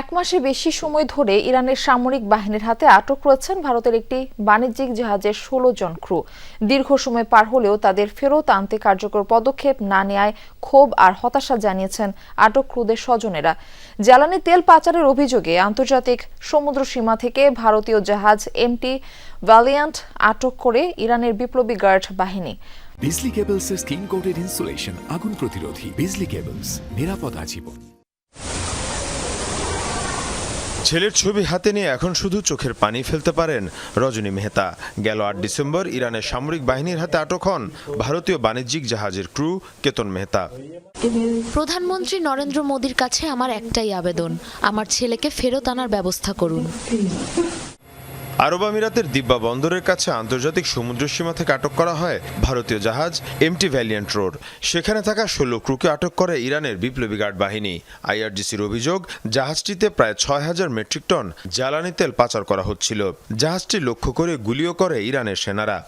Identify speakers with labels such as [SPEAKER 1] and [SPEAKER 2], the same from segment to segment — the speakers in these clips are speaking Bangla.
[SPEAKER 1] এক মাসে বেশি সময় ধরে ইরানের সামরিক বাহিনীর হাতে আটক রয়েছেন ভারতের একটি বাণিজ্যিক জাহাজের ষোলো জন ক্রু দীর্ঘ সময় পার হলেও তাদের ফেরত আনতে কার্যকর পদক্ষেপ না নেয় ক্ষোভ আর হতাশা জানিয়েছেন আটক ক্রুদের স্বজনেরা। জ্বালানি তেল পাচারের অভিযোগে আন্তর্জাতিক সমুদ্র সীমা থেকে ভারতীয় জাহাজ এমটি ভ্যালিয়ান্ট আটক করে ইরানের বিপ্লবী গার্ড বাহিনী।
[SPEAKER 2] বিজলি কেবলসের স্কিন কোটেড ইনসুলেশন আগুন প্রতিরোধী। বিজলি কেবলস নিরাপদ আজীবন।
[SPEAKER 3] ছেলের ছবি হাতে নিয়ে এখন শুধু চোখের পানি ফেলতে পারেন রজনী মেহতা। গেল আট ডিসেম্বর ইরানের সামরিক বাহিনীর হাতে আটক হন ভারতীয় বাণিজ্যিক জাহাজের ক্রু কেতন মেহতা।
[SPEAKER 4] প্রধানমন্ত্রী নরেন্দ্র মোদীর কাছে আমার একটাই আবেদন, আমার ছেলেকে ফেরত আনার ব্যবস্থা করুন।
[SPEAKER 3] আরব আমিরাতের দিব্যা বন্দরের কাছে আন্তর্জাতিক সমুদ্র সীমা থেকে আটক করা হয় ভারতীয় জাহাজ এমটি ভ্যালিয়েন্ট রোড। সেখানে থাকা ষোলো ক্রুকে আটক করে ইরানের বিপ্লবী গার্ড বাহিনী। আইআরজিসির অভিযোগ, জাহাজটিতে প্রায় ছয় হাজার মেট্রিক টন জ্বালানি তেল পাচার করা হচ্ছিল। জাহাজটি লক্ষ্য করে গুলিও করে ইরানের সেনারা।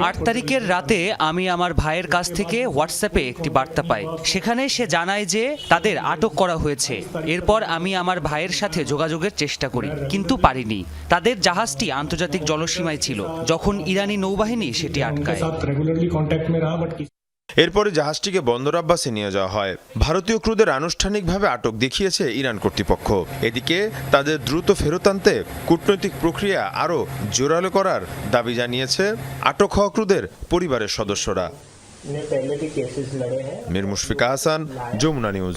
[SPEAKER 5] আট তারিখের রাতে আমি আমার ভাইয়ের কাছ থেকে হোয়াটসঅ্যাপে একটি বার্তা পাই। সেখানে সে জানায় যে তাদের আটক করা হয়েছে। এরপর আমি আমার ভাইয়ের সাথে যোগাযোগের চেষ্টা করি কিন্তু পারিনি। তাদের জাহাজটি আন্তর্জাতিক জলসীমায় ছিল যখন ইরানি নৌবাহিনী সেটি আটকায়।
[SPEAKER 3] এরপরে জাহাজটিকে বন্দর আব্বাসে নিয়ে যাওয়া হয়। ভারতীয় ক্রুদের আনুষ্ঠানিকভাবে আটক দেখিয়েছে ইরান কর্তৃপক্ষ। এদিকে তাদের দ্রুত ফেরত আনতে কূটনৈতিক প্রক্রিয়া আরও জোরালো করার দাবি জানিয়েছে আটক হওয়া ক্রুদের পরিবারের সদস্যরা। মীর মুশফিকা হাসান যমুনা নিউজ।